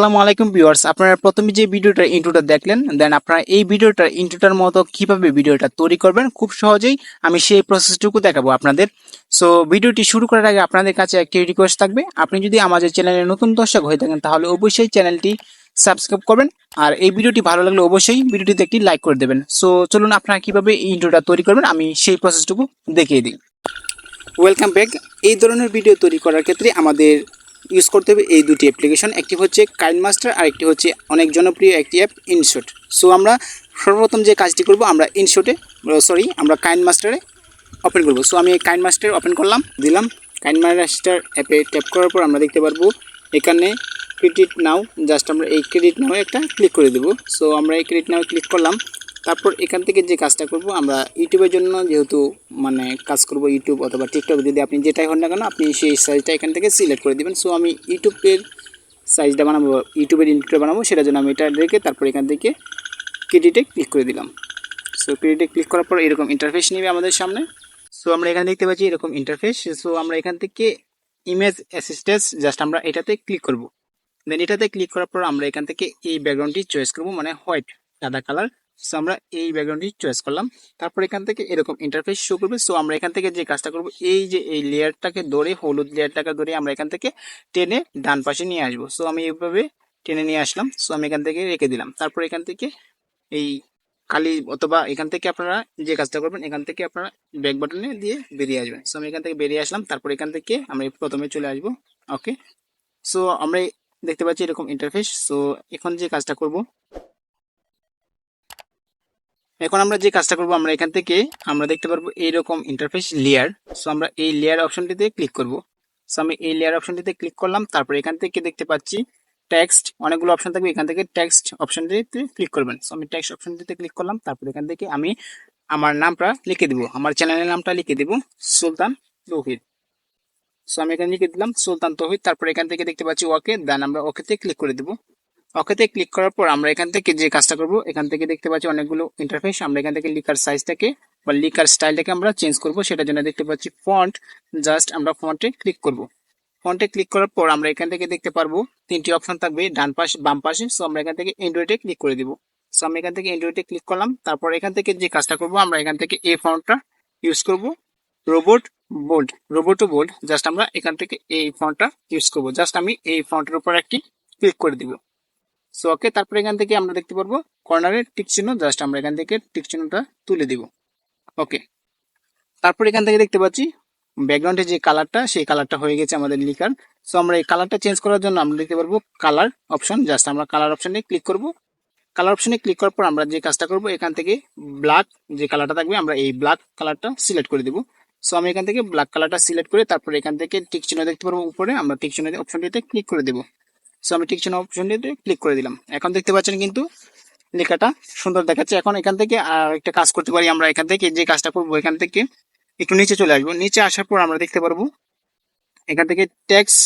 আসসালামু আলাইকুম ভিউয়ার্স। আপনারা প্রথমে যে ভিডিওটার ইন্ট্রোটা দেখলেন দেন আপনারা এই ভিডিওটার ইন্ট্রোটার মতো কীভাবে ভিডিওটা তৈরি করবেন, খুব সহজেই আমি সেই প্রসেসটুকু দেখাবো আপনাদের। সো ভিডিওটি শুরু করার আগে আপনাদের কাছে একটি রিকোয়েস্ট থাকবে। আপনি যদি আমাদের চ্যানেলে নতুন দর্শক হয়ে থাকেন, তাহলে অবশ্যই চ্যানেলটি সাবস্ক্রাইব করবেন। আর এই ভিডিওটি ভালো লাগলে অবশ্যই ভিডিওটিতে একটি লাইক করে দেবেন। সো চলুন আপনারা কীভাবে এই ইন্ট্রোটা তৈরি করবেন, আমি সেই প্রসেসটুকু দেখিয়ে দিই। ওয়েলকাম ব্যাক এই ধরনের ভিডিও তৈরি করার ক্ষেত্রে আমাদের ইউজ করতে হবে এই দুটি অ্যাপ্লিকেশন একটি হচ্ছে কাইন মাস্টার আর একটি হচ্ছে অনেক জনপ্রিয় একটি অ্যাপ ইনশট সো আমরা সর্বপ্রথম যে কাজটি করব, আমরা ইনশটে সরি আমরা কাইন মাস্টারে ওপেন করব। সো আমি কাইন মাস্টার ওপেন করলাম, দিলাম। কাইন মাস্টার অ্যাপে ট্যাপ করার পর আমরা দেখতে পারব, এখানে ক্রেডিট নাও জাস্ট আমরা এই ক্রেডিট নাও একটা ক্লিক করে দেবো। সো আমরা এই ক্রেডিট নাও ক্লিক করলাম। তারপর এখান থেকে যে কাজটা করব, আমরা ইউটিউবের জন্য যেহেতু মানে কাজ করব ইউটিউব অথবা টিকটক, যদি আপনি যেটাই হন না কেন, আপনি সেই সাইজটা এখান থেকে সিলেক্ট করে দিবেন। সো আমি ইউটিউবের সাইজটা বানাবো, ইউটিউবের ইন্টারটা বানাবো, সেটার জন্য আমি এটা রেখে তারপর এখান থেকে ক্রেডিটে ক্লিক করে দিলাম। সো ক্রেডিটে ক্লিক করার পর এরকম ইন্টারফেস নেবে আমাদের সামনে। সো আমরা এখানে দেখতে পাচ্ছি এরকম ইন্টারফেস সো আমরা এখান থেকে ইমেজ অ্যাসিস্ট্যান্স জাস্ট আমরা এটাতে ক্লিক করব। দেন এটাতে ক্লিক করার পর আমরা এখান থেকে এই ব্যাকগ্রাউন্ডটি চয়েস করব মানে হোয়াইট সাদা কালার সো আমরা এই ব্যাকগ্রাউন্ডটি চয়েস করলাম। তারপর এখান থেকে এরকম ইন্টারফেস শো করবে। সো আমরা এখান থেকে যে কাজটা করব, এই যে এই লেয়ারটাকে ধরে, হলুদ লেয়ারটাকে ধরে আমরা এখান থেকে টেনে ডান পাশে নিয়ে আসব। সো আমি এইভাবে টেনে নিয়ে আসলাম। সো আমি এখান থেকে রেখে দিলাম। তারপর এখান থেকে এই খালি অথবা এখান থেকে আপনারা যে কাজটা করবেন, এখান থেকে আপনারা ব্যাক বাটনে দিয়ে বেরিয়ে আসবেন। সো আমি এখান থেকে বেরিয়ে আসলাম। তারপর এখান থেকে আমরা প্রথমে চলে আসব। ওকে সো আমরা দেখতে পাচ্ছি এরকম ইন্টারফেস সো এখন যে কাজটা করব এখন আমরা যে কাজটা করব, আমরা এখান থেকে আমরা দেখতে পারব এইরকম ইন্টারফেস লেয়ার সো আমরা এই লেয়ার অপশনটিতে ক্লিক করব। সো আমি এই লেয়ার অপশনটিতে ক্লিক করলাম, তারপর এখান থেকে দেখতে পাচ্ছি টেক্সট অনেকগুলো অপশন থাকবে, এখান থেকে টেক্সট অপশনটিতে ক্লিক করবেন। সো আমি টেক্সট অপশনটিতে ক্লিক করলাম, তারপর এখান থেকে আমি আমার নামটা লিখে দিব, আমার চ্যানেলের নামটা লিখে দিব, সুলতান তৌহিদ। সো আমি এখানে লিখে দিলাম, সুলতান তৌহিদ, তারপর এখান থেকে দেখতে পাচ্ছি ওকে দেন আমরা ওকেতে ক্লিক করে দিব। ওকেতে ক্লিক করার পর আমরা এখান থেকে যে কাজটা করব, এখান থেকে দেখতে পাচ্ছি অনেকগুলো ইন্টারফেস আমরা এখান থেকে লিখার সাইজটাকে বা লিখার স্টাইলটাকে আমরা চেঞ্জ করব, সেটার জন্য দেখতে পাচ্ছি ফন্ট জাস্ট আমরা ফন্টে ক্লিক করব। ফন্টে ক্লিক করার পর আমরা এখান থেকে দেখতে পারব তিনটি অপশন থাকবে, ডান পাশে, বাম পাশে। সো আমরা এখান থেকে এন্ড্রয়েডে ক্লিক করে দিব। সো আমি এখান থেকে এন্ড্রয়েডে ক্লিক করলাম। তারপর এখান থেকে যে কাজটা করব, আমরা এখান থেকে এই ফন্টটা ইউজ করব। Roboto bold Roboto bold just আমরা এখান থেকে এই ফন্টটা ইউজ করব। জাস্ট আমি এই ফন্টের উপর একটি ক্লিক করে দিব। সো ওকে তারপর এখান থেকে আমরা দেখতে পারব কর্নারের টিক চিহ্ন। জাস্ট আমরা এখান থেকে টিক চিহ্নটা তুলে দিব। ওকে তারপর এখান থেকে দেখতে পাচ্ছি ব্যাকগ্রাউন্ডে যে কালারটা সেই কালারটা হয়ে গেছে আমাদের লিখার সো আমরা এই কালারটা চেঞ্জ করার জন্য আমরা দেখতে পারব কালার অপশন জাস্ট আমরা কালার অপশনে ক্লিক করব। কালার অপশনে ক্লিক করার পর আমরা যে কাজটা করব, এখান থেকে ব্ল্যাক যে কালারটা থাকবে, আমরা এই ব্ল্যাক কালারটা সিলেক্ট করে দিব। সো আমি এখান থেকে ব্ল্যাক কালারটা সিলেক্ট করে তারপর এখান থেকে টিক চিহ্ন দেখতে পারব উপরে। আমরা টিক চিহ্ন অপশনটিতে ক্লিক করে দেবো। সো আমি টিক চিহ্ন অপশনটিতে ক্লিক করে দিলাম। এখন দেখতে পাচ্ছেন কিন্তু লেখাটা সুন্দর দেখাচ্ছে। এখন এখান থেকে আর একটা কাজ করতে পারি আমরা এখান থেকে। যে কাজটা করব এখান থেকে একটু নিচে চলে আসব। নিচে আসার পর আমরা দেখতে পারব এখান থেকে ট্যাক্স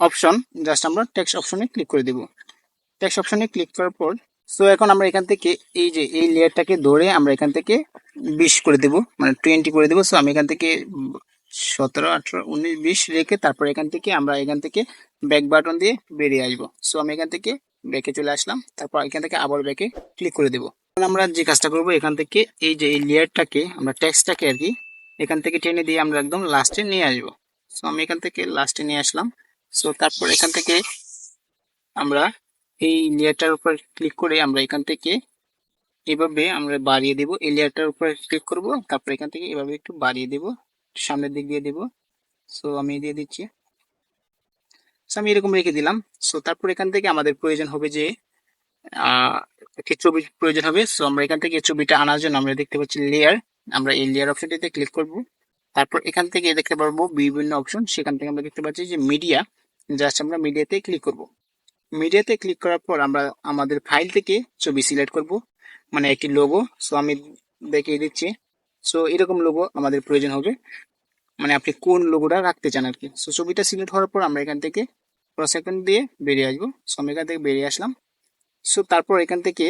অপশন জাস্ট আমরা ট্যাক্স অপশনে ক্লিক করে দেব। ট্যাক্স অপশনে ক্লিক করার পর সো এখন আমরা এখান থেকে এই যে এই লেয়ারটাকে ধরে আমরা এখান থেকে বিশ করে দেব। মানে টোয়েন্টি করে দেবো। সো আমি এখান থেকে সতেরো আঠেরো উনিশ বিশ রেখে তারপর এখান থেকে আমরা এখান থেকে ব্যাক বাটন দিয়ে বেরিয়ে আসব সো আমি এখান থেকে ব্যাকে চলে আসলাম তারপর এখান থেকে আবার ব্যাকে ক্লিক করে দেবো আমরা যে কাজটা করব এখান থেকে এই যে এই লেয়ারটাকে আমরা টেক্সটটাকে আর কি এখান থেকে টেনে দিয়ে আমরা একদম লাস্টে নিয়ে আসব সো আমি এখান থেকে লাস্টে নিয়ে আসলাম সো তারপর এখান থেকে আমরা এই লেয়ারটার উপর ক্লিক করে আমরা এখান থেকে এভাবে আমরা বাড়িয়ে দেব এই লেয়ারটার উপর ক্লিক করব তারপর এখান থেকে এভাবে একটু বাড়িয়ে দেব সামনের দিক দিয়ে দেব। সো আমি দিয়ে দিচ্ছি। সো আমি এরকম রেখে দিলাম। সো তারপর এখান থেকে আমাদের প্রয়োজন হবে যে একটি ছবি প্রয়োজন হবে। সো আমরা এখান থেকে ছবিটা আনার জন্য আমরা দেখতে পাচ্ছি লেয়ার আমরা এই লেয়ার অপশনটিতে ক্লিক করব। তারপর এখান থেকে দেখতে পারব বিভিন্ন অপশন সেখান থেকে আমরা দেখতে পাচ্ছি যে মিডিয়া জাস্ট আমরা মিডিয়াতে ক্লিক করব। মিডিয়াতে ক্লিক করার পর আমরা আমাদের ফাইল থেকে ছবি সিলেক্ট করব। মানে একটি লোগো সো আমি দেখিয়ে দিচ্ছি। সো এরকম লোগো আমাদের প্রয়োজন হবে। মানে আপনি কোন লোগোটা রাখতে চান আর কি সো ছবিটা সিলেক্ট হওয়ার পর আমরা এখান থেকে সেকেন্ড দিয়ে বেরিয়ে আসব। সো আমি এখান থেকে বেরিয়ে আসলাম। সো তারপর এখান থেকে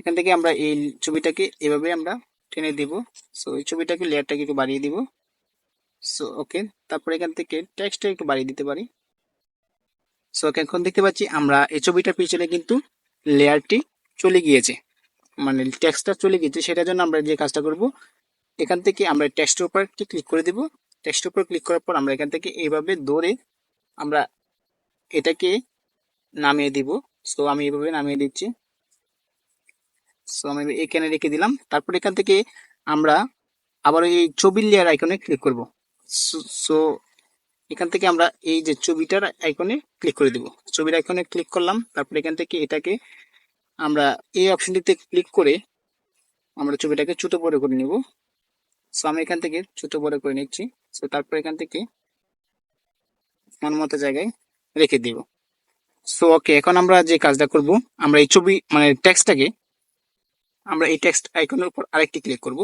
এখান থেকে আমরা এই ছবিটাকে এভাবে আমরা টেনে দিব। সো এই ছবিটাকে লেয়ারটাকে একটু বাড়িয়ে দিব। সো ওকে তারপর এখান থেকে টেক্সটটা একটু বাড়িয়ে দিতে পারি। সো এখন দেখতে পাচ্ছি আমরা এই ছবিটার পিছনে কিন্তু লেয়ারটি চলে গিয়েছে। মানে টেক্সটটা চলে গিয়েছে, সেটার জন্য আমরা যে কাজটা করব এখান থেকে আমরা টেক্সটের উপর একটি ক্লিক করে দেব। টেক্সটের উপর ক্লিক করার পর আমরা এখান থেকে এইভাবে ধরে আমরা এটাকে নামিয়ে দিব। সো আমি এইভাবে নামিয়ে দিচ্ছি। সো আমি এখানে রেখে দিলাম। তারপর এখান থেকে আমরা আবার এই ছবির লেয়ার আইকনে ক্লিক করব। সো এখান থেকে আমরা এই যে ছবিটার আইকনে ক্লিক করে দিব। ছবির আইকনে ক্লিক করলাম। তারপর এখান থেকে এটাকে আমরা এই অপশনটিতে ক্লিক করে আমরা ছবিটাকে ছোট বড় করে নিব। সো আমি এখান থেকে ছোট বড় করে নিচ্ছি। সো তারপর এখান থেকে মন মতো জায়গায় রেখে দিব। সো ওকে এখন আমরা যে কাজটা করব, আমরা এই ছবি মানে টেক্সটটাকে, আমরা এই টেক্সট আইকনের উপর আরেকটি ক্লিক করব।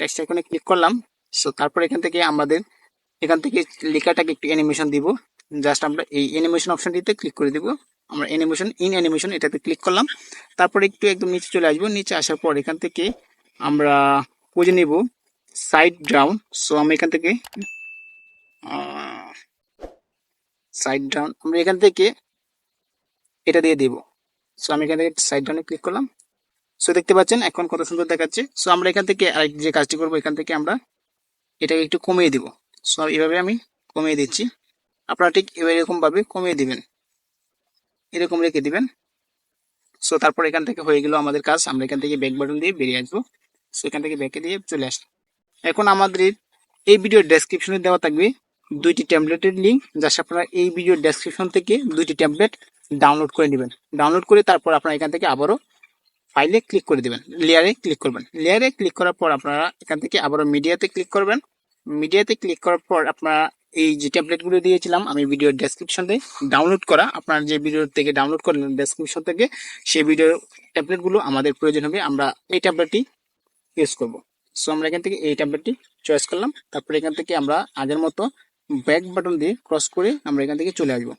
টেক্সট আইকনে ক্লিক করলাম। সো তারপর এখান থেকে আমাদের, এখান থেকে লেখাটাকে একটু অ্যানিমেশন দিব। জাস্ট আমরা এই অ্যানিমেশন অপশনটিতে ক্লিক করে দিব। আমরা অ্যানিমেশন ইন অ্যানিমেশন এটাতে ক্লিক করলাম। তারপর একটু একদম নিচে চলে আসব। নিচে আসার পর এখান থেকে আমরা খুঁজে নিব সাইড ডাউন সো আমি এখান থেকে সাইড ডাউন আমরা এখান থেকে এটা দিয়ে দিব। সো আমি এখান থেকে সাইড ডাউনে ক্লিক করলাম। সো দেখতে পাচ্ছেন এখন কত সুন্দর দেখাচ্ছে। সো আমরা এখান থেকে আরেক যে কাজটি করব, এখান থেকে আমরা এটাকে একটু কমিয়ে দিব। সো এইভাবে আমি কমিয়ে দিচ্ছি। আপনারা ঠিক এরকম ভাবে কমিয়ে দিবেন। এরকম রেখে দিবেন। সো তারপর এখান থেকে হয়ে গেল আমাদের কাজ। আমরা এখান থেকে ব্যাক বাটন দিয়ে বেরিয়ে আসব। সো এখান থেকে ব্যাকে দিয়ে চলে আসলাম। এখন আমাদের এই ভিডিওর ডেসক্রিপশনে দেওয়া থাকবে দুইটি ট্যাবলেটের লিঙ্ক জাস্ট আপনারা এই ভিডিওর ডেসক্রিপশন থেকে দুইটি ট্যাবলেট ডাউনলোড করে নেবেন। ডাউনলোড করে তারপর আপনারা এখান থেকে আবারও ফাইলে ক্লিক করে দিবেন লেয়ারে ক্লিক করবেন। লেয়ারে ক্লিক করার পর আপনারা এখান থেকে আবারও মিডিয়াতে ক্লিক করবেন। মিডিয়াতে ক্লিক করার পর আপনারা এই যে ট্যাবলেটগুলো দিয়েছিলাম, আমি ভিডিওর ডেসক্রিপশনে ডাউনলোড করা, আপনারা যে ভিডিও থেকে ডাউনলোড করলেন ডেসক্রিপশন থেকে, সেই ভিডিও ট্যাবলেটগুলো আমাদের প্রয়োজন হবে, আমরা এই ট্যাবলেটটি ইউজ করব। সো আমরা এখান থেকে এই ট্যাবলেটটি চয়েস করলাম। তারপরে এখান থেকে আমরা আগের মতো ব্যাক বাটন দিয়ে ক্রস করে আমরা এখান থেকে চলে আসব।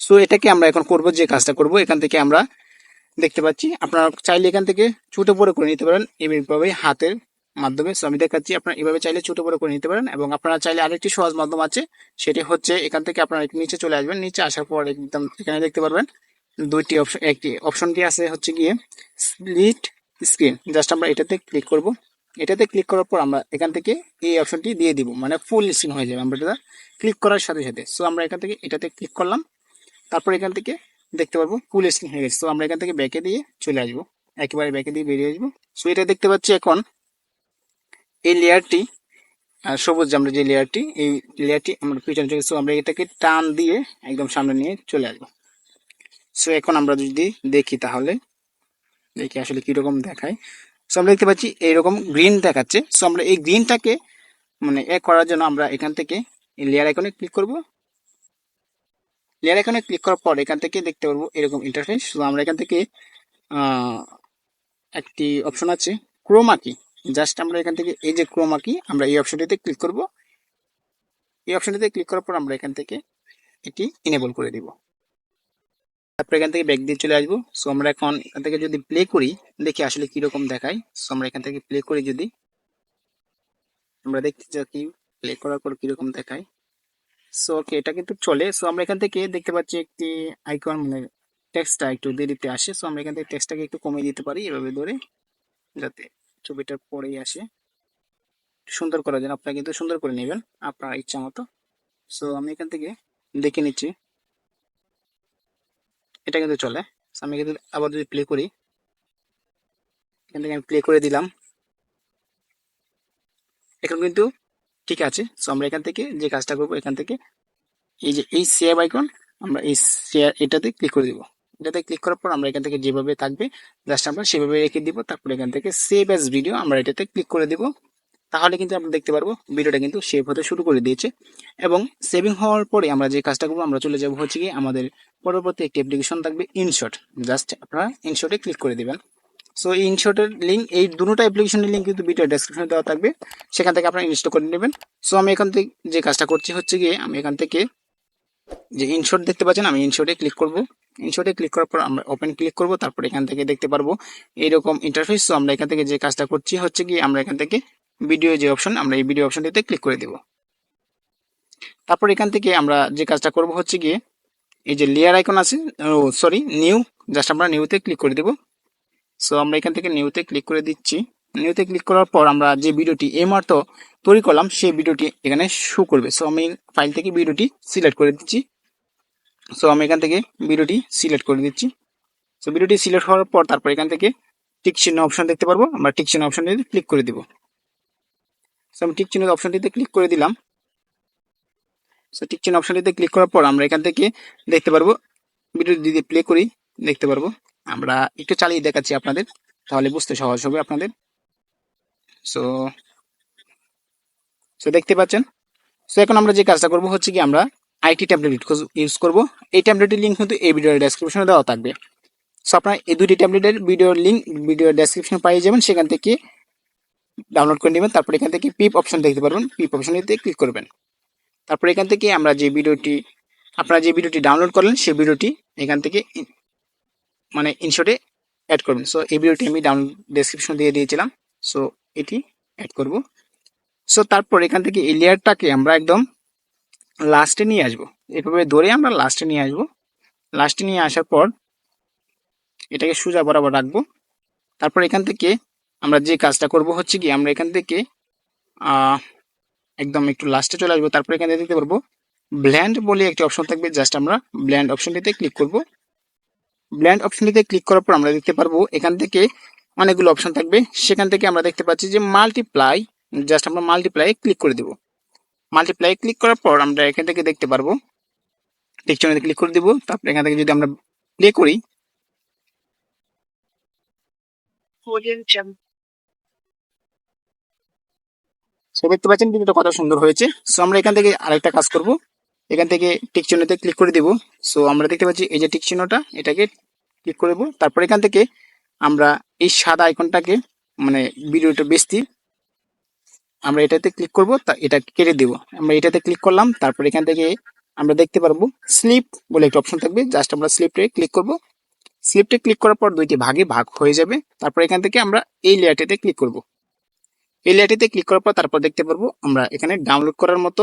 সো এটাকে আমরা এখন করব, যে কাজটা করব, এখান থেকে আমরা দেখতে পাচ্ছি, আপনারা চাইলে এখান থেকে ছোটো বড় করে নিতে পারেন এইভাবে হাতের মাধ্যমে। সো আমি দেখাচ্ছি, আপনারা এভাবে চাইলে ছোটো বড় করে নিতে পারেন এবং আপনারা চাইলে আরেকটি সহজ মাধ্যম আছে, সেটি হচ্ছে এখান থেকে আপনারা নিচে চলে আসবেন। নিচে আসার পর একদম এখানে দেখতে পারবেন, দুইটি অপশন একটি অপশনটি আছে হচ্ছে গিয়ে স্প্লিট স্ক্রিন জাস্ট আমরা এটাতে ক্লিক করব। এটাতে ক্লিক করার পর আমরা এখান থেকে এই অপশনটি দিয়ে দিব। মানে ফুল স্ক্রিন হয়ে যাবে আমরা এটা ক্লিক করার সাথে সাথে। সো আমরা এখান থেকে এটাতে ক্লিক করলাম। তারপর এখান থেকে দেখতে পারব ফুল স্ক্রিন হয়ে গেছে। তো আমরা এখান থেকে ব্যাকে দিয়ে চলে আসব। একেবারে ব্যাকে দিয়ে বেরিয়ে আসব। সো এটা দেখতে পাচ্ছি এখন এই লেয়ারটি সবুজ আমরা যে লেয়ারটি, এই লেয়ারটি আমরা পিছনে চলে সো আমরা এটাকে টান দিয়ে একদম সামনে নিয়ে চলে আসব। সো এখন আমরা যদি দেখি তাহলে দেখি আসলে কীরকম দেখায়। সো আমরা দেখতে পাচ্ছি এইরকম গ্রিন দেখাচ্ছে। সো আমরা এই গ্রিনটাকে মানে এ করার জন্য আমরা এখান থেকে লেয়ার আইকনে ক্লিক করব। লেয়ার আইকনে ক্লিক করার পর এখান থেকে দেখতে পারব এরকম ইন্টারফেস সো আমরা এখান থেকে একটি অপশন আছে ক্রোমা কি জাস্ট আমরা এখান থেকে এই যে ক্রোমা কি আমরা এই অপশনটিতে ক্লিক করব। এই অপশনটিতে ক্লিক করার পর আমরা এখান থেকে এটি ইনেবল করে দিব। তারপর এখান থেকে ব্যাক দিয়ে চলে আসব। সো আমরা এখন এখান থেকে যদি প্লে করি, দেখি আসলে কীরকম দেখায়। সো আমরা এখান থেকে প্লে করি যদি। আমরা দেখতে কি প্লে করার পর কীরকম দেখায়। সো ওকে এটা কিন্তু চলে। সো আমরা এখান থেকে দেখতে পাচ্ছি একটি আইকন মানে টেক্সটটা একটু দেরিতে আসে। সো আমরা এখান থেকে টেক্সটটাকে একটু কমিয়ে দিতে পারি এভাবে ধরে, যাতে ছবিটার পরেই আসে। সুন্দর করার জন্য আপনারা কিন্তু সুন্দর করে নেবেন, আপনার ইচ্ছা মতো। সো আমি এখান থেকে দেখে নিচ্ছি। এটা কিন্তু চলে। আমি কিন্তু আবার যদি প্লে করি, এখান থেকে আমি প্লে করে দিলাম। এখন কিন্তু ঠিক আছে। সো আমরা এখান থেকে যে কাজটা করব, এখান থেকে এই যে, এই সেভ আইকন আমরা এই শেয়ার এটাতে ক্লিক করে দিব। এটাতে ক্লিক করার পর আমরা এখান থেকে যেভাবে থাকবে জাস্ট আমরা সেভাবে রেখে দিব। তারপর এখান থেকে সেভ অ্যাজ ভিডিও আমরা এটাতে ক্লিক করে দিব। তাহলে কিন্তু আমরা দেখতে পারব ভিডিওটা কিন্তু সেভ হতে শুরু করে দিয়েছে। এবং সেভিং হওয়ার পরে আমরা যে কাজটা করব, আমরা চলে যাব হচ্ছে কি আমাদের পরবর্তী একটি অ্যাপ্লিকেশন থাকবে ইনশট জাস্ট আপনারা ইনশটে ক্লিক করে দেবেন। সো ইনশটের লিঙ্ক এই দুটো অ্যাপ্লিকেশনের লিঙ্ক কিন্তু ভিডিও ডেসক্রিপশনে দেওয়া থাকবে। সেখান থেকে আপনারা ইনস্টল করে নেবেন। সো আমি এখান থেকে যে কাজটা করছি হচ্ছে গিয়ে, আমি এখান থেকে যে ইনশট দেখতে পাচ্ছেন, আমি ইনশটে ক্লিক করব। ইনশটে ক্লিক করার পর আমরা ওপেন ক্লিক করব। তারপর এখান থেকে দেখতে পারব এইরকম ইন্টারফেস সো আমরা এখান থেকে যে কাজটা করছি হচ্ছে কি আমরা এখান থেকে ভিডিও যে অপশন আমরা এই ভিডিও অপশনটিতে ক্লিক করে দেব। তারপর এখান থেকে আমরা যে কাজটা করব হচ্ছে গিয়ে, এই যে লেয়ার আইকন আছে, ও সরি নিউ জাস্ট আমরা নিউতে ক্লিক করে দেব। সো আমরা এখান থেকে নিউতে ক্লিক করে দিচ্ছি। নিউতে ক্লিক করার পর আমরা যে ভিডিওটি এই তো তৈরি করলাম, সেই ভিডিওটি এখানে শো করবে। সো আমি ফাইল থেকে ভিডিওটি সিলেক্ট করে দিচ্ছি। সো আমি এখান থেকে ভিডিওটি সিলেক্ট করে দিচ্ছি। সো ভিডিওটি সিলেক্ট হওয়ার পর তারপর এখান থেকে টিক চিহ্ন অপশন দেখতে পারব। আমরা টিক চিহ্ন ক্লিক করে দিব। সো আমি টিক চিহ্ন অপশনটিতে ক্লিক করে দিলাম। সো টিক চিহ্ন অপশনটিতে ক্লিক করার পর আমরা এখান থেকে দেখতে পারব ভিডিও যদি প্লে করি, দেখতে পারব। আমরা একটু চালিয়ে দেখাচ্ছি আপনাদের, তাহলে বুঝতে সহজ হবে আপনাদের। সো সো দেখতে পাচ্ছেন? সো এখন আমরা যে কাজটা করব হচ্ছে কি, আমরা আইটি ট্যাবলেট ইউজ করব এই ট্যাবলেটের লিঙ্ক কিন্তু এই ভিডিওর ডেসক্রিপশনে দেওয়া থাকবে। সো আপনারা এই দুটি ট্যাবলেটের ভিডিওর লিঙ্ক ভিডিও ডেসক্রিপশনে পাই যাবেন, সেখান থেকে ডাউনলোড করে নেবেন, তারপর এখান থেকে পিপ অপশন দেখতে পারবেন। পিপ অপশনটিতে ক্লিক করবেন। তারপর এখান থেকে আমরা যে ভিডিওটি, আপনারা যে ভিডিওটি ডাউনলোড করলেন, সেই ভিডিওটি এখান থেকে মানে ইনশটে অ্যাড করবেন। সো এই ভিডিওটি আমি ডাউন ডেসক্রিপশন দিয়ে দিয়েছিলাম। সো এটি অ্যাড করব। সো তারপর এখান থেকে এই লেয়ারটাকে আমরা একদম লাস্টে নিয়ে আসব। এভাবে ধরে আমরা লাস্টে নিয়ে আসব। লাস্টে নিয়ে আসার পর এটাকে সোজা বরাবর রাখব। তারপর এখান থেকে আমরা যে কাজটা করব হচ্ছে কি, আমরা এখান থেকে একদম একটু লাস্টে চলে আসব। তারপর এখানে দেখতে পারব ব্ল্যান্ড বলে একটি অপশন থাকবে জাস্ট আমরা ব্ল্যান্ড অপশনটিতে ক্লিক করব। ব্ল্যান্ড অপশনটিতে ক্লিক করার পর আমরা দেখতে পারব, এখান থেকে অনেকগুলো অপশন থাকবে। সেখান থেকে আমরা দেখতে পাচ্ছি যে মাল্টিপ্লাই জাস্ট আমরা মাল্টিপ্লাই ক্লিক করে দেব। মাল্টিপ্লাই ক্লিক করার পর আমরা এখান থেকে দেখতে পারব টেক্সচারে ক্লিক করে দিব। তারপর এখান থেকে যদি আমরা প্লে করি সো দেখতে পাচ্ছেন ভিডিওটা কত সুন্দর হয়েছে। সো আমরা এখান থেকে আরেকটা কাজ করব। এখান থেকে টিক চিহ্নতে ক্লিক করে দিব। সো আমরা দেখতে পাচ্ছি এই যে টিক চিহ্নটা, এটাকে ক্লিক করে দেবো। তারপর এখান থেকে আমরা এই সাদা আইকনটাকে মানে ভিডিওটা বেশি, আমরা এটাতে ক্লিক করব, তা এটা কেটে দেব। আমরা এটাতে ক্লিক করলাম, তারপর এখান থেকে আমরা দেখতে পারব স্লিপ বলে একটা অপশন থাকবে। জাস্ট আমরা স্লিপটে ক্লিক করব। স্লিপটে ক্লিক করার পর দুইটি ভাগে ভাগ হয়ে যাবে। তারপর এখান থেকে আমরা এই লেয়ারটিতে ক্লিক করব। এই লেয়ারটিতে ক্লিক করার পর তারপর দেখতে পারব আমরা এখানে ডাউনলোড করার মতো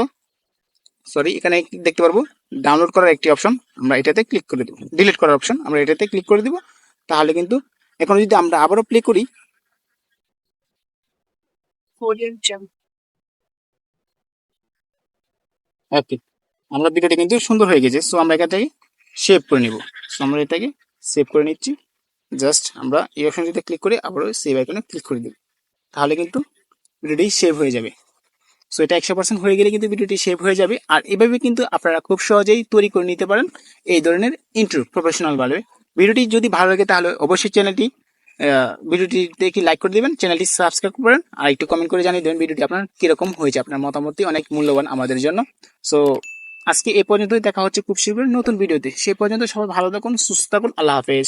সরি এখানে দেখতে পারব ডাউনলোড করার একটি অপশন আমরা এটাতে ক্লিক করে দেবো। ডিলিট করার অপশন আমরা এটাতে ক্লিক করে দেবো। তাহলে কিন্তু এখন যদি আমরা আবারও প্লে করি ওকে আমরা ভিডিওটা কিন্তু সুন্দর হয়ে গেছে। সো আমরা এখান থেকে সেভ করে নিব। সো আমরা এটাকে সেভ করে নিচ্ছি। জাস্ট আমরা এই অপশনটিতে ক্লিক করে আবারও সেভ আইকনে ক্লিক করে দেব। তাহলে কিন্তু ভিডিওটি সেভ হয়ে যাবে। সো এটা একশো পার্সেন্ট হয়ে গেলে কিন্তু ভিডিওটি সেভ হয়ে যাবে। আর এভাবে কিন্তু আপনারা খুব সহজেই তৈরি করে নিতে পারেন এই ধরনের ইন্ট্রো প্রফেশনাল ভাবে। ভিডিওটি যদি ভালো লাগে তাহলে অবশ্যই চ্যানেলটি ভিডিওটি দেখে লাইক করে দিবেন চ্যানেলটি সাবস্ক্রাইব করেন আর একটু কমেন্ট করে জানিয়ে দেবেন ভিডিওটি আপনার কীরকম হয়েছে, আপনার মতামতটি অনেক মূল্যবান আমাদের জন্য। সো আজকে এ পর্যন্তই, দেখা হচ্ছে খুব শীঘ্রই নতুন ভিডিওতে সে পর্যন্ত সবাই ভালো থাকুন, সুস্থ থাকুন, আল্লাহ হাফেজ।